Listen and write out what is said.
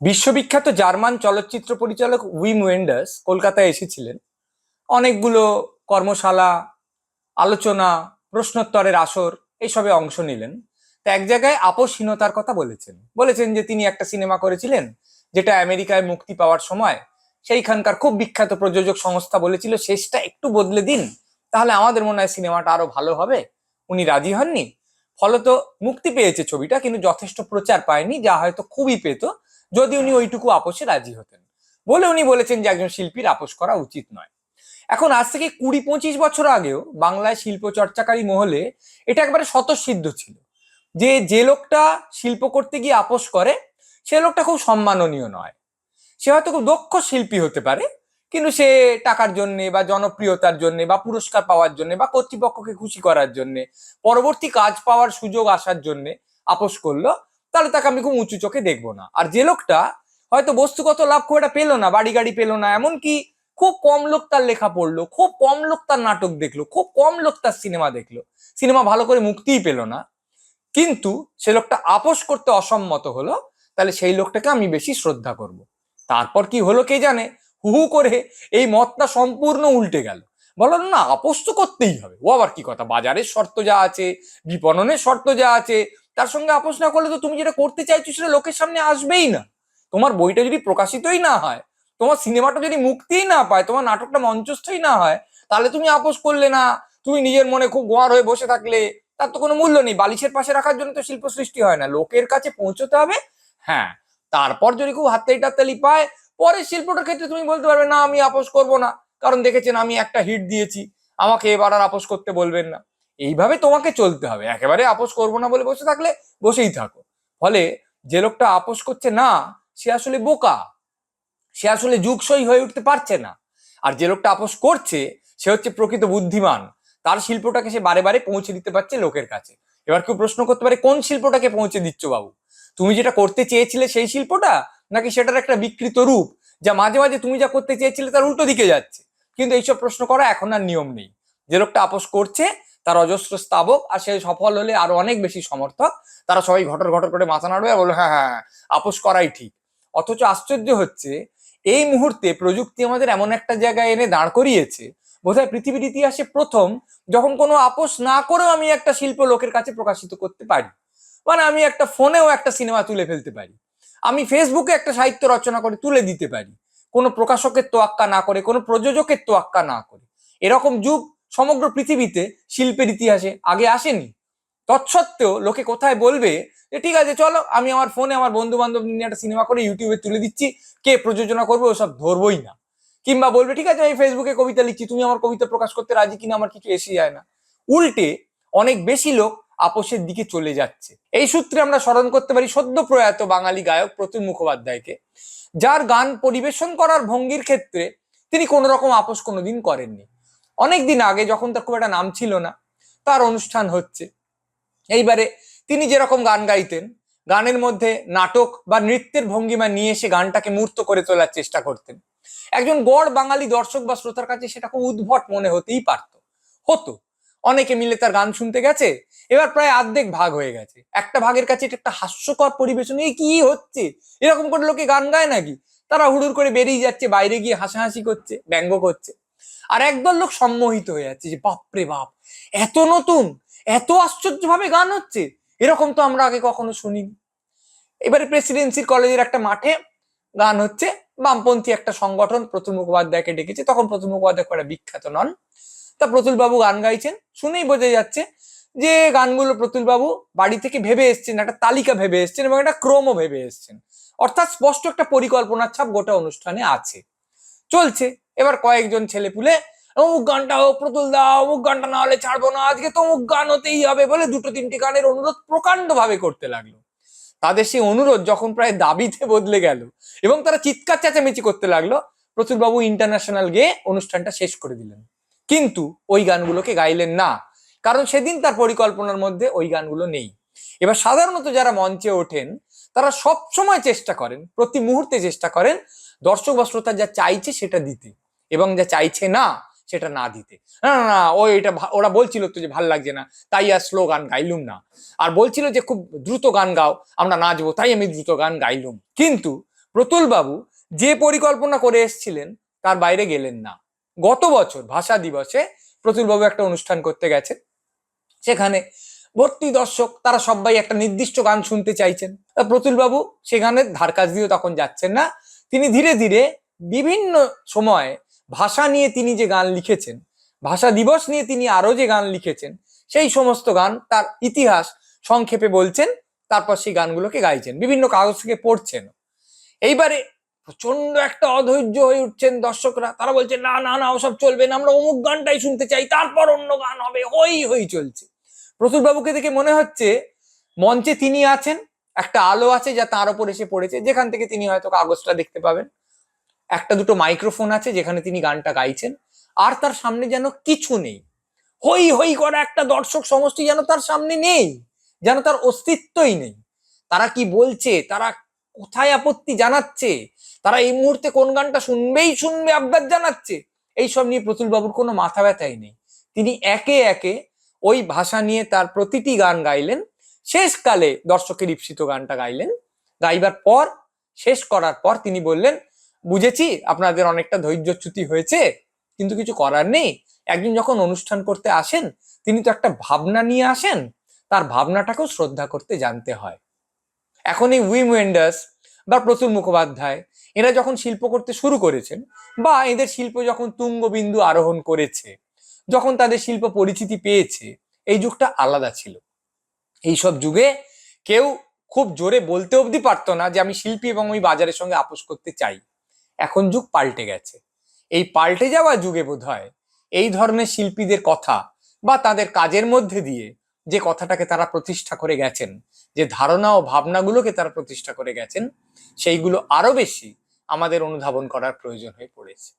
বিশ্ববিখ্যাত জার্মান চলচ্চিত্র পরিচালক উইম ওয়েন্ডার্স কলকাতায় এসেছিলেন। অনেকগুলো কর্মশালা, আলোচনা, প্রশ্নোত্তরের আসর এইসবে অংশ নিলেন। তা এক জায়গায় আপোষহীনতার কথা বলেছেন। বলেছেন যে তিনি একটা সিনেমা করেছিলেন, যেটা আমেরিকায় মুক্তি পাওয়ার সময় সেইখানকার খুব বিখ্যাত প্রযোজক সংস্থা বলেছিল, শেষটা একটু বদলে দিন, তাহলে আমাদের মনে হয় সিনেমাটা আরও ভালো হবে। উনি রাজি হননি। ফলত মুক্তি পেয়েছে ছবিটা, কিন্তু যথেষ্ট প্রচার পায়নি, যা হয়তো খুবই পেত যদি উনি ওইটুকু আপোষে রাজি হতেন। বলে উনি বলেছেন যে একজন শিল্পীর আপোষ করা উচিত নয়। এখন আজ থেকে কুড়ি পঁচিশ বছর আগেও বাংলায় শিল্প চর্চাকারী মহলে এটা একবারে স্বতঃসিদ্ধ ছিল। যে যে লোকটা শিল্প করতে গিয়ে আপোষ করে, সে লোকটা খুব সম্মাননীয় নয়। সে হয়তো খুব দক্ষ শিল্পী হতে পারে, কিন্তু সে টাকার জন্যে বা জনপ্রিয়তার জন্যে বা পুরস্কার পাওয়ার জন্যে বা কর্তৃপক্ষকে খুশি করার জন্যে, পরবর্তী কাজ পাওয়ার সুযোগ আসার জন্যে আপোষ করল। তাহলে তাকে আমি খুব উঁচু চোখে দেখব না। আর যে লোকটা হয়তো বস্তুগত লাভ খুব একটা পেল না বাড়ি গাড়ি পেল না, এমনকি খুব কম লোক তার লেখা পড়ল, খুব কম লোক তার নাটক দেখল, খুব কম লোক তার সিনেমা দেখল। সিনেমা ভালো করে মুক্তিই পেল না। কিন্তু সে লোকটা আপোষ করতে অসম্মত হলো, তাহলে সেই লোকটাকে আমি বেশি শ্রদ্ধা করব। তারপর কি হলো কে জানে? হু হু করে এই মতটা সম্পূর্ণ উল্টে গেল। বলো না, আপোষ তো করতেই হবে। ও আবার কি কথা? বাজারের শর্ত যা আছে, বিপণনের শর্ত যা আছে তার সঙ্গে আপোষ না করলে তো তুমি যেটা করতে চাইছো সেটা লোকের সামনে আসবেই না। তোমার বইটা যদি প্রকাশিতই না হয়, তোমার সিনেমাটা যদি মুক্তিই না পায়, তোমার নাটকটা মঞ্চস্থই না হয়, তাহলে তুমি আপোষ করলে না। তুমি নিজের মনে খুব গোয়ার হয়ে বসে থাকলে, তার তো কোনো মূল্য নেই। বালিশের পাশে রাখার জন্য তো শিল্প সৃষ্টি হয় না। লোকের কাছে পৌঁছতে হবে হ্যাঁ। তারপর যদি খুব হাততালি টাততালি পায়, পরে শিল্পটার ক্ষেত্রে তুমি বলতে পারবে, না, আমি আপোষ করব না। কারণ দেখেছেন, আমি একটা হিট দিয়েছি। আমাকে এবার আর আপোষ করতে বলবেন না। এইভাবে তোমাকে চলতে হবে। একেবারে আপোষ করব না বলে বসে থাকলে বসেই থাকো। ফলে যে লোকটা আপোষ করছে না, সে আসলে বোকা। সে আসলে যুগসই হয়ে উঠতে পারছে না। আর যে লোকটা আপোষ করছে, সে হচ্ছে প্রকৃত বুদ্ধিমান। তার শিল্পটাকে সে বারে বারে পৌঁছে দিতে পারছে লোকের কাছে। এবার কেউ প্রশ্ন করতে পারে, কোন শিল্পটাকে পৌঁছে দিচ্ছ বাবু? তুমি যেটা করতে চেয়েছিলে সেই শিল্পটা? নাকি সেটার একটা বিকৃত রূপ, যা মাঝে মাঝে তুমি যা করতে চেয়েছিলে তার উল্টো দিকে যাচ্ছে? কিন্তু এইসব প্রশ্ন করা এখন আর নিয়ম নেই। যে লোকটা আপোষ করছে তার অজস্র স্তাবক আর সে সফল হলে আরও অনেক বেশি সমর্থক। তারা সবাই ঘটর ঘটর করে মাথা নাড়বে বলবে হ্যাঁ হ্যাঁ হ্যাঁ, আপোষ করাই ঠিক। অথচ আশ্চর্য হচ্ছে এই মুহূর্তে প্রযুক্তি আমাদের এমন একটা জায়গায় এনে দাঁড় করিয়েছে বোধহয় পৃথিবীর ইতিহাসে প্রথম যখন কোনো আপোষ না করেও আমি একটা শিল্প লোকের কাছে প্রকাশিত করতে পারি। মানে আমি একটা ফোনেও একটা সিনেমা তুলে ফেলতে পারি। আমি ফেসবুকে একটা সাহিত্য রচনা করে তুলে দিতে পারি। কোনো প্রকাশকের তোয়াক্কা না করে কোনো প্রযোজকের তোয়াক্কা না করে। এরকম যুগ সমগ্র পৃথিবীতে শিল্পের ইতিহাসে আগে আসেনি। তৎসত্ত্বেও লোকে কোথায় বলবে যে, ঠিক আছে, চলো, আমি আমার ফোনে আমার বন্ধু বান্ধব নিয়ে একটা সিনেমা করে ইউটিউবে তুলে দিচ্ছি, কে প্রযোজনা করবে ওসব ধরবই না। কিংবা বলবে, ঠিক আছে, আমি ফেসবুকে কবিতা লিখছি, তুমি আমার কবিতা প্রকাশ করতে রাজি কিনা? আমার কিছু এসে যায় না। উল্টে অনেক বেশি লোক আপোষের দিকে চলে যাচ্ছে। এই সূত্রে আমরা স্মরণ করতে পারি সদ্য প্রয়াত বাঙালি গায়ক প্রতুল মুখোপাধ্যায়কে, যার গান পরিবেশন করার ভঙ্গির ক্ষেত্রে তিনি কোনো রকম আপোষ কোনোদিন করেননি। অনেক দিন আগে যখন তার খুব একটা নাম ছিল না, তার অনুষ্ঠান হচ্ছে। এইবারে তিনি যেরকম গান গাইতেন, গানের মধ্যে নাটক বা নৃত্যের ভঙ্গিমা নিয়ে এসে গানটাকে মূর্ত করে তোলার চেষ্টা করতেন। একজন গড় বাঙালি দর্শক বা শ্রোতার কাছে সেটা খুব উদ্ভট মনে হতেই পারত। হতো। অনেকে মিলে তার গান শুনতে গেছে, এবার প্রায় অর্ধেক ভাগ হয়ে গেছে। একটা ভাগের কাছে এটা একটা হাস্যকর পরিবেশন, এই কি হচ্ছে? এরকম করে লোকে গান গায় নাকি? তারা হুড়ুর করে বেরিয়ে যাচ্ছে, বাইরে গিয়ে হাসাহাসি করছে, ব্যঙ্গ করছে। আর একদল লোক সম্মোহিত হয়ে যাচ্ছে যে, বাপরে বাপ, এত নতুন, এত আশ্চর্যভাবে গান হচ্ছে, এরকম তো আমরা আগে কখনো শুনিনি। এবারে প্রেসিডেন্সির কলেজের একটা মাঠে গান হচ্ছে, বামপন্থী একটা সংগঠন প্রতুল মুখোপাধ্যায়কে ডেকেছে, তখন প্রতুল মুখোপাধ্যায় একটা বিখ্যাত নন। তা প্রতুল বাবু গান গাইছেন, শুনেই বোঝা যাচ্ছে যে গানগুলো প্রতুল বাবু বাড়ি থেকে ভেবে এসছেন, একটা তালিকা ভেবে এসছেন এবং একটা ক্রমও ভেবে এসছেন। অর্থাৎ স্পষ্ট একটা পরিকল্পনার ছাপ গোটা অনুষ্ঠানে আছে। চলছে। এবার কয়েকজন ছেলে পুলে, অমুক গানটা হোক, প্রতুল দা, অমুক গানটা না হলে ছাড়বো না, আজকে তো অমুক গান হতেই হবে বলে দুটো তিনটি গানের অনুরোধ প্রকাণ্ড ভাবে করতে লাগল। তাদের সেই অনুরোধ যখন প্রায় দাবিতে বদলে গেল এবং তারা চিৎকার চেঁচামেচি করতে লাগল প্রতুল বাবু ইন্টারন্যাশনাল গিয়ে অনুষ্ঠানটা শেষ করে দিলেন। কিন্তু ওই গানগুলোকে গাইলেন না, কারণ সেদিন তার পরিকল্পনার মধ্যে ওই গানগুলো নেই। এবার সাধারণত যারা মঞ্চে ওঠেন, তারা সব সময় চেষ্টা করেন, প্রতি মুহূর্তে চেষ্টা করেন দর্শক বা শ্রোতা যা চাইছে সেটা দিতে। এবং যা চাইছে না, সেটা না দিতে। না না না, ও এটা ওরা বলছিল তো যে ভালো লাগছে না, তাই আর স্লো গান গাইলুম না। আর বলছিল যে খুব দ্রুত গান গাও, আমরা নাচবো, তাই আমি দ্রুত গান গাইলুম। কিন্তু প্রতুল বাবু যে পরিকল্পনা করে এসেছিলেন, তার বাইরে গেলেন না। গত বছর ভাষা দিবসে প্রতুল বাবু একটা অনুষ্ঠান করতে গেছেন। সেখানে ভর্তি দর্শক, তারা সবাই একটা নির্দিষ্ট গান শুনতে চাইছেন। তা প্রতুল বাবু সেখানে ধার কাছ দিয়েও তখন যাচ্ছেন না। তিনি ধীরে ধীরে বিভিন্ন সময় ভাষা নিয়ে তিনি যে গান লিখেছেন, ভাষা দিবস নিয়ে তিনি আরও যে গান লিখেছেন, সেই সমস্ত গান তার ইতিহাস সংক্ষেপে বলছেন, তারপর সেই গানগুলোকে গাইছেন, বিভিন্ন কাগজ থেকে পড়ছেন। এইবারে প্রচণ্ড একটা অধৈর্য হয়ে উঠছেন দর্শকরা, তারা বলছেন, না না না, ওসব চলবে না, আমরা অমুক গানটাই শুনতে চাই, তারপর অন্য গান হবে, হই হই চলছে। প্রতুল বাবুকে দেখে মনে হচ্ছে মঞ্চে তিনি আছেন, একটা আলো আছে যা তার উপর এসে পড়েছে, যেখান থেকে তিনি হয়তো কাগজটা দেখতে পাবেন। একটা দুটো মাইক্রোফোন আছে যেখানে তিনি গানটা গাইছেন, আর তার সামনে যেন কিছু নেই। হই হই করা একটা দর্শক সমষ্টি যেন তার সামনে নেই, যেন তার অস্তিত্বই নেই। তারা কি বলছে? তারা কোথায় আপত্তি জানাচ্ছে? তারা এই মুহূর্তে কোন গানটা শুনবেই শুনবে, আবদার জানাচ্ছে? এইসব নিয়ে প্রতুল বাবুর কোনো মাথা ব্যথাই নেই। তিনি একে একে ওই ভাষা নিয়ে তার প্রতিটি গান গাইলেন। শেষকালে দর্শকের ইপ্সিত গানটা গাইলেন। গাইবার পর, শেষ করার পর তিনি বললেন বুঝেছি, আপনাদের অনেকটা ধৈর্যচ্যুতি হয়েছে, কিন্তু কিছু করার নেই। একজন যখন অনুষ্ঠান করতে আসেন, তিনি তো একটা ভাবনা নিয়ে আসেন, তার ভাবনাটাকেও শ্রদ্ধা করতে জানতে হয়। এখন এই উইম ওয়েন্ডার্স বা প্রতুল মুখোপাধ্যায়, এরা যখন শিল্প করতে শুরু করেছেন বা এদের শিল্প যখন তুঙ্গবিন্দু আরোহণ করেছে, যখন তাদের শিল্প পরিচিতি পেয়েছে, এই যুগটা আলাদা ছিল। এইসব যুগে কেউ খুব জোরে বলতে অবধি পারতো না যে আমি শিল্পী এবং ওই বাজারের সঙ্গে আপোষ করতে চাই। এখন যুগ পাল্টে গেছে। এই পাল্টে যাওয়া যুগে বোধ হয় এই ধরনের শিল্পীদের কথা বা তাদের কাজের মধ্যে দিয়ে যে কথাটাকে তারা প্রতিষ্ঠা করে গেছেন, যে ধারণা ও ভাবনাগুলোকে তারা প্রতিষ্ঠা করে গেছেন, সেইগুলো আরও বেশি আমাদের অনুধাবন করার প্রয়োজন হয়ে পড়েছে।